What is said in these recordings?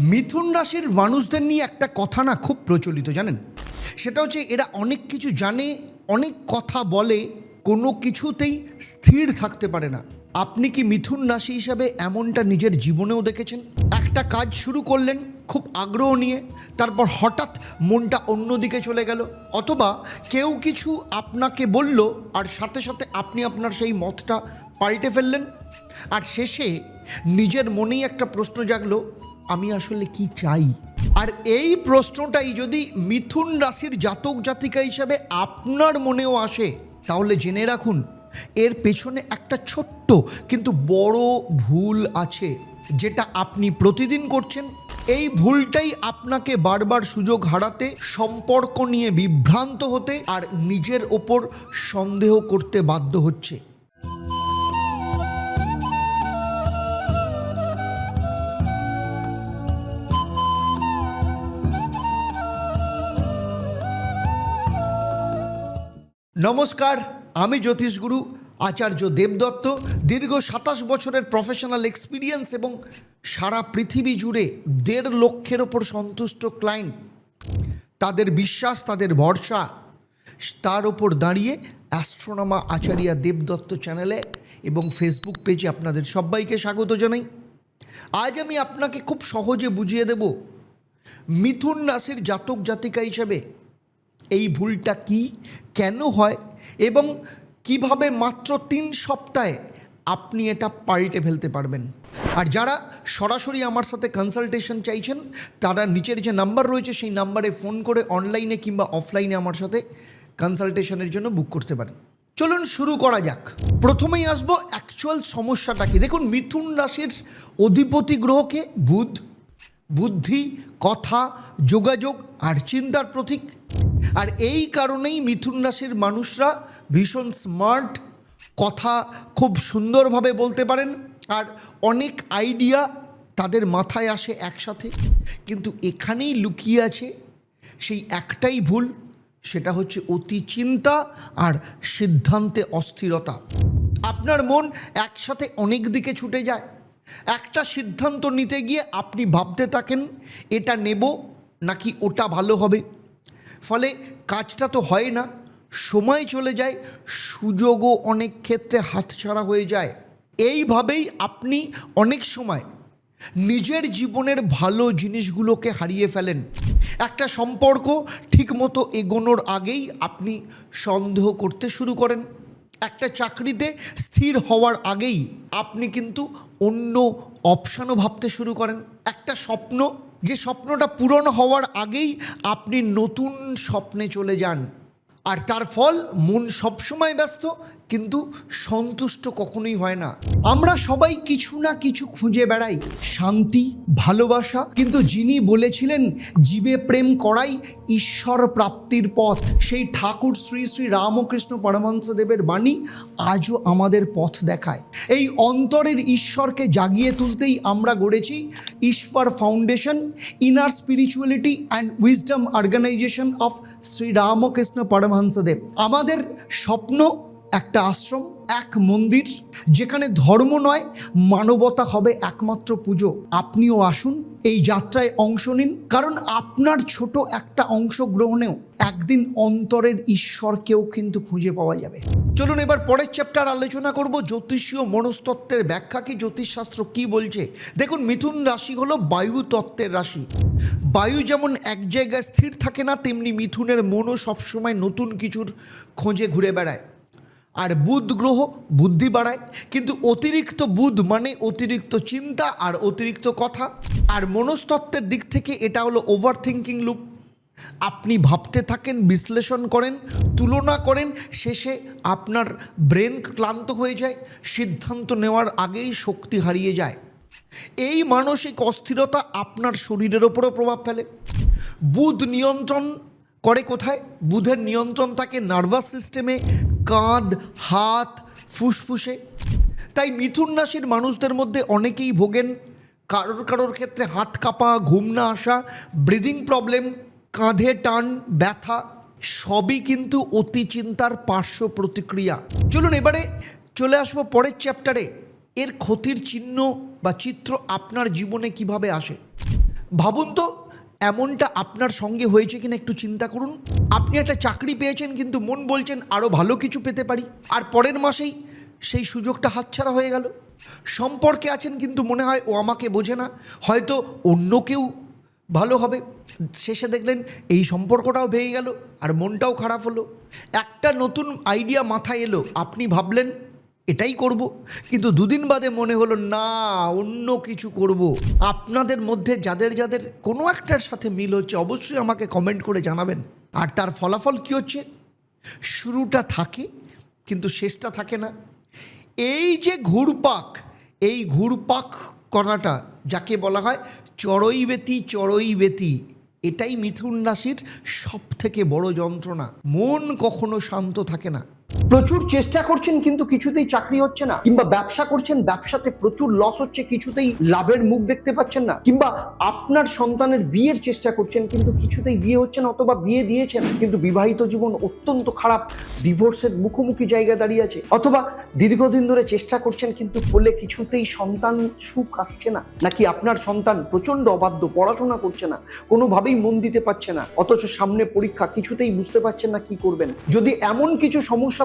মিথুন রাশির মানুষদের নিয়ে একটা কথা না খুব প্রচলিত, জানেন? সেটা হচ্ছে এরা অনেক কিছু জানে, অনেক কথা বলে, কোনো কিছুতেই স্থির থাকতে পারে না। আপনি কি মিথুন রাশি হিসাবে এমনটা নিজের জীবনেও দেখেছেন? একটা কাজ শুরু করলেন খুব আগ্রহ নিয়ে, তারপর হঠাৎ মনটা অন্যদিকে চলে গেল, অথবা কেউ কিছু আপনাকে বলল আর সাথে সাথে আপনি আপনার সেই মতটা পাল্টে ফেললেন। আর শেষে নিজের মনেই একটা প্রশ্ন জাগলো আমি আসলে কি চাই? আর এই প্রশ্নটাই যদি মিথুন রাশির জাতক জাতিকা হিসাবে আপনার মনেও আসে, তাহলে জেনে রাখুন, এর পেছনে একটা ছোট্ট কিন্তু বড় ভুল আছে, যেটা আপনি প্রতিদিন করছেন। এই ভুলটাই আপনাকে বারবার সুযোগ হারাতে, সম্পর্ক নিয়ে বিভ্রান্ত হতে আর নিজের ওপর সন্দেহ করতে বাধ্য হচ্ছে। নমস্কার, আমি জ্যোতিষগুরু আচার্য দেবদত্ত। দীর্ঘ সাতাশ বছরের প্রফেশনাল এক্সপিরিয়েন্স এবং সারা পৃথিবী জুড়ে দেড় লক্ষের ওপর সন্তুষ্ট ক্লায়েন্ট তাদের বিশ্বাস, তাদের ভরসা, তার ওপর দাঁড়িয়ে অ্যাস্ট্রোনমা আচার্যা দেবদত্ত চ্যানেলে এবং ফেসবুক পেজে আপনাদের সবাইকে স্বাগত জানাই। আজ আমি আপনাকে খুব সহজে বুঝিয়ে দেব, মিথুন রাশির জাতক জাতিকা হিসেবে এই ভুলটা কি? কেন হয়? এবং কীভাবে মাত্র তিন সপ্তাহে আপনি এটা পাল্টে ফেলতে পারবেন? আর যারা সরাসরি আমার সাথে কনসালটেশন চাইছেন, তারা নিচের যে নাম্বার রয়েছে, সেই নাম্বারে ফোন করে অনলাইনে কিংবা অফলাইনে আমার সাথে কনসালটেশনের জন্য বুক করতে পারেন। চলুন শুরু করা যাক। প্রথমেই আসব অ্যাকচুয়াল সমস্যাটা কি? দেখুন, মিথুন রাশির অধিপতি গ্রহকে বুধ, বুদ্ধি, কথা, যোগাযোগ আর চিন্তার প্রতীক। আর এই কারণেই মিথুন রাশির মানুষরা ভীষণ স্মার্ট, কথা খুব সুন্দরভাবে বলতে পারেন আর অনেক আইডিয়া তাদের মাথায় আসে একসাথে। কিন্তু এখানেই লুকিয়ে আছে সেই একটাই ভুল, সেটা হচ্ছে অতি চিন্তা আর সিদ্ধান্তে অস্থিরতা। আপনার মন একসাথে অনেক দিকে ছুটে যায়। একটা সিদ্ধান্ত নিতে গিয়ে আপনি ভাবতে থাকেন, এটা নেব নাকি ওটা ভালো হবে? ফলে কাজটা তো হয় না। সময় চলে যায়, সুযোগও অনেক ক্ষেত্রে হাতছাড়া হয়ে যায়। এইভাবেই আপনি অনেক সময় নিজের জীবনের ভালো জিনিসগুলোকে হারিয়ে ফেলেন। একটা সম্পর্ক ঠিকমতো এগোনোর আগেই আপনি সন্দেহ করতে শুরু করেন। একটা চাকরিতে স্থির হওয়ার আগেই আপনি কিন্তু অন্য অপশানও ভাবতে শুরু করেন। একটা স্বপ্ন যে স্বপ্নটা পূরণ হওয়ার আগেই আপনি নতুন স্বপ্নে চলে যান। আর তার ফল, মন সবসময় ব্যস্ত কিন্তু সন্তুষ্ট কখনোই হয় না। আমরা সবাই কিছু না কিছু খুঁজে বেড়াই। শান্তি, ভালোবাসা, কিন্তু যিনি বলেছিলেন, জীবে প্রেম করাই ঈশ্বর প্রাপ্তির পথ। সেই ঠাকুর শ্রী শ্রী রামকৃষ্ণ পরমহংসদেবের বাণী আজও আমাদের পথ দেখায়। এই অন্তরের ঈশ্বরকে জাগিয়ে তুলতেই আমরা গড়েছি Ishwar foundation, inner spirituality and wisdom organization of Shri Ramakrishna Paramahamsadev. আমাদের স্বপ্ন একটা আশ্রম, এক মন্দির, যেখানে ধর্ম নয়, মানবতা হবে একমাত্র পুজো। আপনিও আসুন, এই যাত্রায় অংশ নিন। কারণ আপনার ছোট একটা অংশগ্রহণেও একদিন অন্তরের ঈশ্বরকেও কিন্তু খুঁজে পাওয়া যাবে। চলুন এবার পরের চ্যাপ্টার আলোচনা করব, জ্যোতিষীয় মনস্তত্ত্বের ব্যাখ্যা কি, জ্যোতিষশাস্ত্র কি বলছে? দেখুন, মিথুন রাশি হলো বায়ু তত্ত্বের রাশি। বায়ু যেমন এক জায়গায় স্থির থাকে না, তেমনি মিথুনের মনও সবসময় নতুন কিছুর খোঁজে ঘুরে বেড়ায়। আর বুধ গ্রহ বুদ্ধি বাড়ায়। কিন্তু অতিরিক্ত বুধ মানে অতিরিক্ত চিন্তা আর অতিরিক্ত কথা। আর মনস্তত্ত্বের দিক থেকে এটা হলো ওভার থিঙ্কিং লুপ আপনি ভাবতে থাকেন, বিশ্লেষণ করেন, তুলনা করেন, শেষে আপনার ব্রেন ক্লান্ত হয়ে যায়, সিদ্ধান্ত নেওয়ার আগেই শক্তি হারিয়ে যায়। এই মানসিক অস্থিরতা আপনার শরীরের ওপরও প্রভাব ফেলে। বুধ নিয়ন্ত্রণ করে কোথায়? বুধের নিয়ন্ত্রণ থাকে নার্ভাস সিস্টেমে কাঁধ, হাত, ফুসফুসে। তাই মিথুন রাশির মানুষদের মধ্যে অনেকেই ভোগেন। কারোর কারোর ক্ষেত্রে হাত কাঁপা, ঘুম না আসা ব্রিদিং প্রবলেম কাঁধে টান, ব্যথা, সবই কিন্তু অতি চিন্তার পার্শ্ব প্রতিক্রিয়া। চলুন এবারে চলে আসব পরের চ্যাপ্টারে এর ক্ষতির চিহ্ন বা চিত্র আপনার জীবনে কীভাবে আসে? ভাবুন তো এমনটা আপনার সঙ্গে হয়েছে কিনা একটু চিন্তা করুন। আপনি একটা চাকরি পেয়েছেন কিন্তু মন বলছেন আরও ভালো কিছু পেতে পারি। আর পরের মাসেই সেই সুযোগটা হাতছাড়া হয়ে গেল। সম্পর্কে আছেন কিন্তু মনে হয় ও আমাকে বোঝে না। হয়তো অন্য কেউ ভালো হবে। শেষে দেখলেন এই সম্পর্কটাও ভেঙে গেল আর মনটাও খারাপ হলো। একটা নতুন আইডিয়া মাথায় এলো। আপনি ভাবলেন এটাই করব। কিন্তু দুদিন বাদে মনে হলো, না, অন্য কিছু করব। আপনাদের মধ্যে যাদের যাদের কোনো একটার সাথে মিল হচ্ছে, অবশ্যই আমাকে কমেন্ট করে জানাবেন। আর তার ফলাফল কী হচ্ছে? শুরুটা থাকে, কিন্তু শেষটা থাকে না। এই যে ঘুরপাক, এই ঘুরপাক করাটা, যাকে বলা হয় চড়ই বেতি চড়ই বেতি এটাই মিথুন রাশির সব থেকে বড় যন্ত্রণা। মন কখনো শান্ত থাকে না। প্রচুর চেষ্টা করছেন, কিন্তু কিছুতেই চাকরি হচ্ছে না। কিংবা ব্যবসা করছেন, ব্যবসাতে প্রচুর লস হচ্ছে, কিছুতেই লাভের মুখ দেখতে পাচ্ছেন না। কিংবা আপনার সন্তানের বিয়ের চেষ্টা করছেন, কিন্তু কিছুতেই বিয়ে হচ্ছে না অথবা বিয়ে দিয়েছেন, কিন্তু বিবাহিত জীবন অত্যন্ত খারাপ ডিভোর্সের মুখোমুখি জায়গায় দাঁড়িয়ে আছে। অথবা দীর্ঘদিন ধরে চেষ্টা করছেন, কিন্তু ফলে কিছুতেই সন্তান সুখ আসছে না। নাকি আপনার সন্তান প্রচণ্ড অবাধ্য, পড়াশোনা করছে না, কোনোভাবেই মন দিতে পারছে না, অথচ সামনে পরীক্ষা, কিছুতেই বুঝতে পারছেন না কি করবেন। যদি এমন কিছু সমস্যা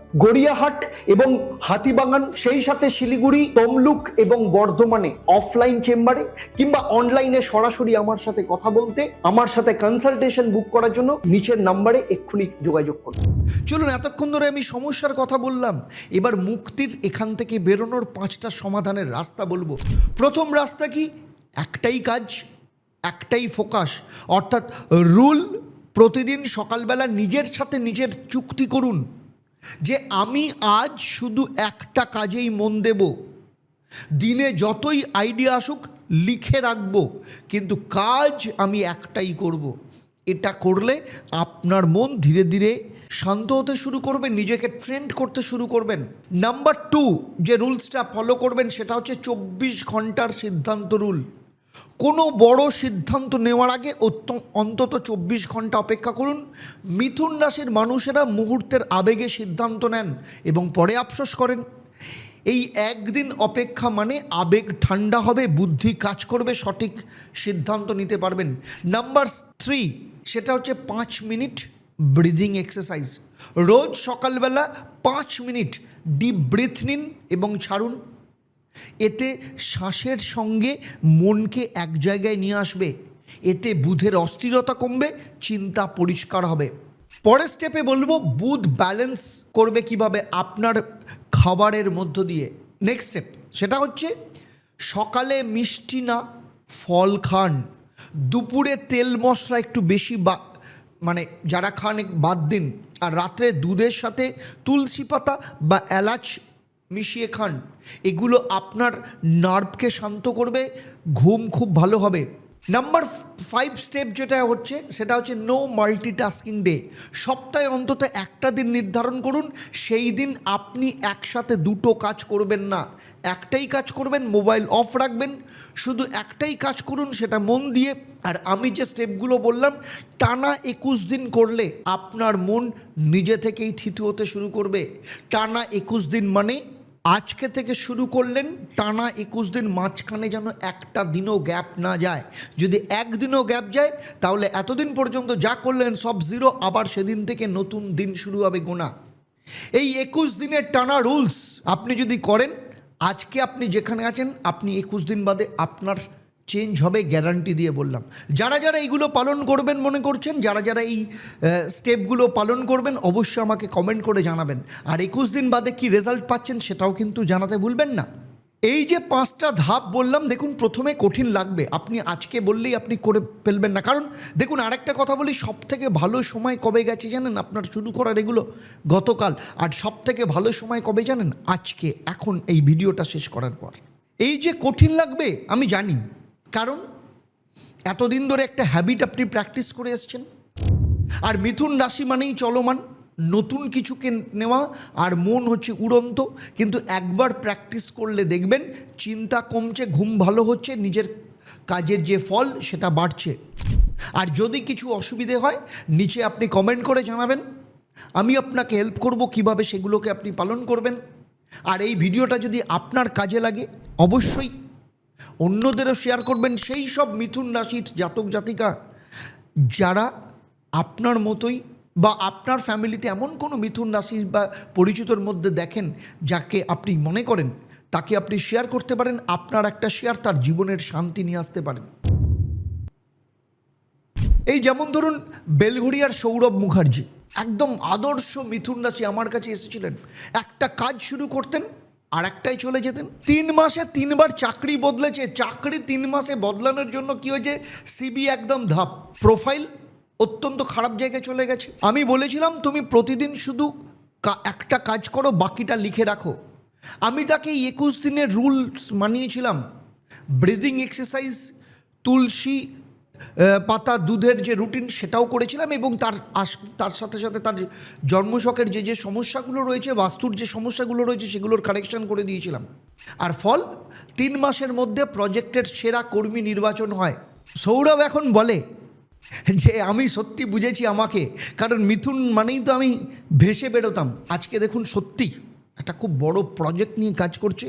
গড়িয়াহাট এবং হাতিবাগান, সেই সাথে শিলিগুড়ি, তমলুক এবং বর্ধমানে অফলাইন চেম্বারে কিংবা অনলাইনে সরাসরি আমার সাথে কথা বলতে, আমার সাথে কনসালটেশন বুক করার জন্য নিচের নাম্বারে এক্ষুনি যোগাযোগ করুন। চলুন, এতক্ষণ ধরে আমি সমস্যার কথা বললাম। এবার মুক্তির এখান থেকে বেরোনোর পাঁচটা সমাধানের রাস্তা বলব। প্রথম রাস্তা কি? একটাই কাজ, একটাই ফোকাস। অর্থাৎ রুল প্রতিদিন সকালবেলা নিজের সাথে নিজের চুক্তি করুন। যে আমি আজ শুধু একটা কাজেই মন দেব। দিনে যতই আইডিয়া আসুক, লিখে রাখব, কিন্তু কাজ আমি একটাই করব। এটা করলে আপনার মন ধীরে ধীরে শান্ত হতে শুরু করবে, নিজেকে ট্রেন্ড করতে শুরু করবেন। নাম্বার টু যে রুলসটা ফলো করবেন, সেটা হচ্ছে চব্বিশ ঘণ্টার সিদ্ধান্ত রুল কোনো বড় সিদ্ধান্ত নেওয়ার আগে অন্তত চব্বিশ ঘণ্টা অপেক্ষা করুন। মিথুন রাশির মানুষেরা মুহূর্তের আবেগে সিদ্ধান্ত নেন এবং পরে আফসোস করেন। এই একদিন অপেক্ষা মানে আবেগ ঠান্ডা হবে, বুদ্ধি কাজ করবে, সঠিক সিদ্ধান্ত নিতে পারবেন। নাম্বার থ্রি, সেটা হচ্ছে পাঁচ মিনিট ব্রিদিং এক্সারসাইজ। রোজ সকালবেলা পাঁচ মিনিট ডিপ ব্রিথ নিন এবং ছাড়ুন। এতে শ্বাসের সঙ্গে মনকে এক জায়গায় নিয়ে আসবে। এতে বুধের অস্থিরতা কমবে, চিন্তা পরিষ্কার হবে। পরের স্টেপে বলব, বুধ ব্যালেন্স করবে কীভাবে আপনার খাবারের মধ্য দিয়ে। নেক্সট স্টেপ সেটা হচ্ছে সকালে মিষ্টি না, ফল খান। দুপুরে তেল মশলা একটু বেশি বা মানে যারা খান, বাদ দিন। আর রাত্রে দুধের সাথে তুলসী পাতা বা এলাচ মিশিয়ে খান। এগুলো আপনার নার্ভকে শান্ত করবে, ঘুম খুব ভালো হবে। নাম্বার ফাইভ স্টেপ যেটা হচ্ছে, সেটা হচ্ছে নো মাল্টিটাস্কিং ডে সপ্তাহে অন্তত একটা দিন নির্ধারণ করুন, সেই দিন আপনি একসাথে দুটো কাজ করবেন না। একটাই কাজ করবেন মোবাইল অফ রাখবেন। শুধু একটাই কাজ করুন, সেটা মন দিয়ে। আর আমি যে স্টেপগুলো বললাম, টানা একুশ দিন করলে আপনার মন নিজে থেকেই থিতু হতে শুরু করবে। টানা একুশ দিন মানে আজকে থেকে শুরু করলেন, টানা একুশ দিন মাঝখানে যেন একটা দিনও গ্যাপ না যায়। যদি একদিনও গ্যাপ যায়, তাহলে এতদিন পর্যন্ত যা করলেন সব জিরো, আবার সেদিন থেকে নতুন দিন শুরু হবে গোনা। এই একুশ দিনের টানা রুলস আপনি যদি করেন, আজকে আপনি যেখানে আছেন, আপনি একুশ দিন বাদে আপনার চেঞ্জ হবে গ্যারান্টি দিয়ে বললাম। যারা যারা এইগুলো পালন করবেন মনে করছেন, যারা যারা এই স্টেপগুলো পালন করবেন, অবশ্যই আমাকে কমেন্ট করে জানাবেন। আর একুশ দিন বাদে কি রেজাল্ট পাচ্ছেন সেটাও কিন্তু জানাতে ভুলবেন না। এই যে পাঁচটা ধাপ বললাম, দেখুন, প্রথমে কঠিন লাগবে। আপনি আজকে বললেই আপনি করে ফেলবেন না। কারণ, দেখুন, আরেকটা কথা বলি সব থেকে ভালো সময় কবে গেছে জানেন? আপনার শুরু করার এগুলো গতকাল। আর সব থেকে ভালো সময় কবে জানেন? আজকে, এখন এই ভিডিওটা শেষ করার পর। এই যে কঠিন লাগবে, আমি জানি। কারণ এতদিন ধরে একটা হ্যাবিট আপনি প্র্যাকটিস করে এসছেন। আর মিথুন রাশি মানেই চলমান, নতুন কিছুকে নেওয়া আর মন হচ্ছে উড়ন্ত। কিন্তু একবার প্র্যাকটিস করলে দেখবেন চিন্তা কমছে, ঘুম ভালো হচ্ছে, নিজের কাজের যে ফল সেটা বাড়ছে। আর যদি কিছু অসুবিধে হয়, নিচে আপনি কমেন্ট করে জানাবেন। আমি আপনাকে হেল্প করব কীভাবে সেগুলোকে আপনি পালন করবেন। আর এই ভিডিওটা যদি আপনার কাজে লাগে, অবশ্যই অন্যদেরও শেয়ার করবেন সেই সব মিথুন রাশির জাতক জাতিকা। যারা আপনার মতোই বা আপনার ফ্যামিলিতে এমন কোনো মিথুন রাশির বা পরিচিতর মধ্যে দেখেন যাকে আপনি মনে করেন, তাকে আপনি শেয়ার করতে পারেন, আপনার একটা শেয়ার তার জীবনের শান্তি নিয়ে আসতে পারেন। এই যেমন ধরুন বেলঘড়িয়ার সৌরভ মুখার্জি, একদম আদর্শ মিথুন রাশি আমার কাছে এসেছিলেন। একটা কাজ শুরু করতেন আর একটাই চলে যেতেন। তিন মাসে তিনবার চাকরি বদলেছে। চাকরি তিন মাসে বদলানোর জন্য কি হয়েছে? সিবি একদম ধাপ। প্রোফাইল অত্যন্ত খারাপ জায়গায় চলে গেছে। আমি বলেছিলাম, তুমি প্রতিদিন শুধু একটা কাজ করো, বাকিটা লিখে রাখো। আমি তাকে একুশ দিনের রুলস মানিয়েছিলাম। ব্রিদিং এক্সারসাইজ তুলসী পাতা দুধের যে রুটিন সেটাও করেছিলাম এবং তার তার সাথে সাথে তার জন্মশকের যে যে সমস্যাগুলো রয়েছে, বাস্তুর যে সমস্যাগুলো রয়েছে সেগুলোর কারেকশন করে দিয়েছিলাম। আর ফল, তিন মাসের মধ্যে প্রজেক্টের সেরা কর্মী নির্বাচন হয়। সৌরভ এখন বলে যে, আমি সত্যি বুঝেছি আমাকে, কারণ মিথুন মানেই তো আমি ভেসে বেরোতাম। আজকে দেখুন সত্যি। একটা খুব বড় প্রজেক্ট নিয়ে কাজ করছে।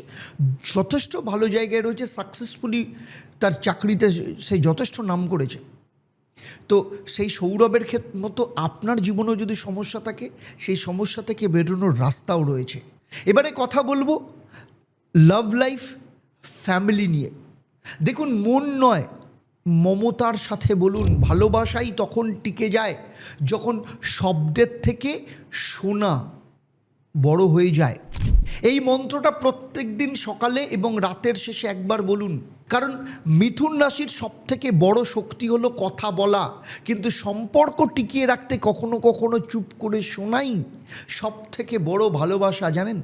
যথেষ্ট ভালো জায়গায় রয়েছে সাকসেসফুলি তার চাকরিতে সে যথেষ্ট নাম করেছে। তো সেই সৌরভের ক্ষেত মতো আপনার জীবনেও যদি সমস্যা থাকে, সেই সমস্যা থেকে বেরোনোর রাস্তাও রয়েছে। এবারে কথা বলব লাভ লাইফ ফ্যামিলি নিয়ে। দেখুন, মন নয়, মমতার সাথে বলুন, ভালোবাসাই তখন টিকে যায় যখন শব্দের থেকে শোনা। বড় হয়ে যায়। এই মন্ত্রটা প্রত্যেক দিন সকালে এবং রাতের শেষে একবার বলুন। কারণ মিথুন রাশির সব থেকে বড় শক্তি হলো কথা বলা। কিন্তু সম্পর্ক টিকিয়ে রাখতে কখনো কখনো চুপ করে শোনাই সব থেকে বড় ভালোবাসা, জানেন?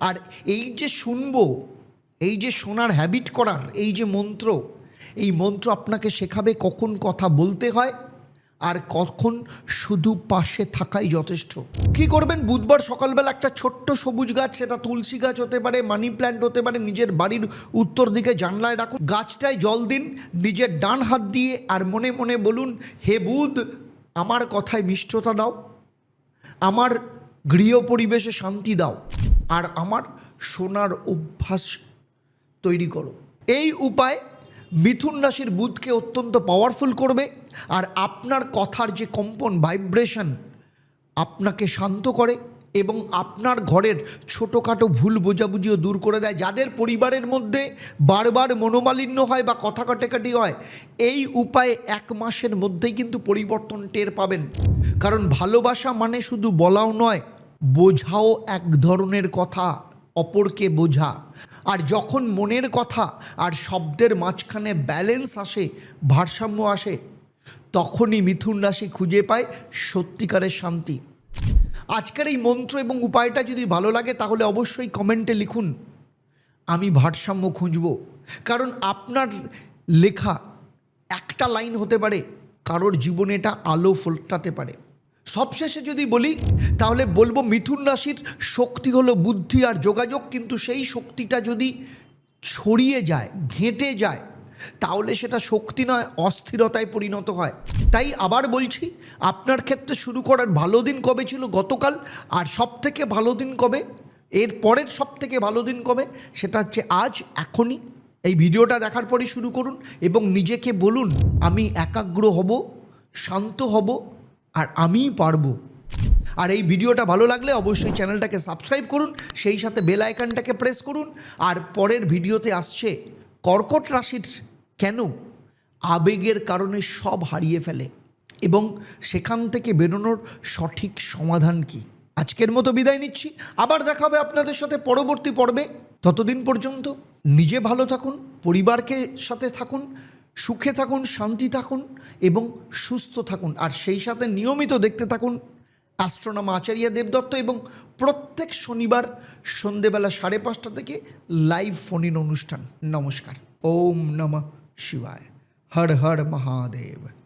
আর এই যে শুনব, এই যে শোনার হ্যাবিট করার, এই যে মন্ত্র, এই মন্ত্র আপনাকে শেখাবে কখন কথা বলতে হয় আর কখন শুধু পাশে থাকাই যথেষ্ট। কি করবেন? বুধবার সকালবেলা একটা ছোট্ট সবুজ গাছ, সেটা তুলসী গাছ হতে পারে, মানি প্ল্যান্ট হতে পারে, নিজের বাড়ির উত্তর দিকে জানলায় রাখুন। গাছটায় জল দিন, নিজের ডান হাত দিয়ে, আর মনে মনে বলুন, হে বুধ, আমার কথায় মিষ্টতা দাও, আমার গৃহ পরিবেশে শান্তি দাও, আর আমার শোনার অভ্যাস তৈরি করো। এই উপায় মিথুন রাশির বুধকে অত্যন্ত পাওয়ারফুল করবে আর আপনার কথার যে কম্পন ভাইব্রেশন আপনাকে শান্ত করে এবং আপনার ঘরের ছোটোখাটো ভুল বোঝাবুঝিও দূর করে দেয়। যাদের পরিবারের মধ্যে বারবার মনোমালিন্য হয় বা কথা কাটাকাটি হয়, এই উপায়ে এক মাসের মধ্যেই কিন্তু পরিবর্তন টের পাবেন। কারণ ভালোবাসা মানে শুধু বলাও নয়, বোঝাও এক ধরনের কথা, অপরকে বোঝা। আর যখন মনের কথা আর শব্দের মাঝখানে ব্যালেন্স আসে, ভারসাম্য আসে, তখনই মিথুন রাশি খুঁজে পায় সত্যিকারের শান্তি। আজকের এই মন্ত্র এবং উপায়টা যদি ভালো লাগে, তাহলে অবশ্যই কমেন্টে লিখুন। আমি ভারসাম্য খুঁজব। কারণ আপনার লেখা একটা লাইন হতে পারে, কারোর জীবনে এটা আলো ফোটাতে পারে। সবশেষে যদি বলি, তাহলে বলব মিথুন রাশির শক্তি হলো বুদ্ধি আর যোগাযোগ। কিন্তু সেই শক্তিটা যদি ছড়িয়ে যায়, ঘেঁটে যায়, তাহলে সেটা শক্তি নয়, অস্থিরতায় পরিণত হয়। তাই আবার বলছি, আপনার ক্ষেত্রে শুরু করার ভালো দিন কবে ছিল গতকাল? আর সব থেকে ভালো দিন কবে? এর পরের সব থেকে ভালো দিন কবে? সেটা হচ্ছে আজ, এখনই। এই ভিডিওটা দেখার পরই শুরু করুন এবং নিজেকে বলুন, আমি একাগ্র হব, শান্ত হব আর আমিই পারব। আর এই ভিডিওটা ভালো লাগলে অবশ্যই চ্যানেলটাকে সাবস্ক্রাইব করুন, সেই সাথে বেল আইকনটাকে প্রেস করুন, আর পরের ভিডিওতে আসছে কর্কট রাশির কেন? আবেগের কারণে সব হারিয়ে ফেলে এবং সেখান থেকে বেরোনোর সঠিক সমাধান কি? আজকের মতো বিদায় নিচ্ছি। আবার দেখা হবে আপনাদের সাথে পরবর্তী পর্বে। ততদিন পর্যন্ত নিজে ভালো থাকুন, পরিবারকে সাথে থাকুন সুখে থাকুন, শান্তি থাকুন এবং সুস্থ থাকুন। আর সেই সাথে নিয়মিত দেখতে থাকুন অ্যাস্ট্রোনম আচার্য দেবদত্ত এবং প্রত্যেক শনিবার সন্ধেবেলা সাড়ে পাঁচটা থেকে লাইভ ফোন ইন অনুষ্ঠান। নমস্কার। ওম নম শিবায়। হর হর মহাদেব।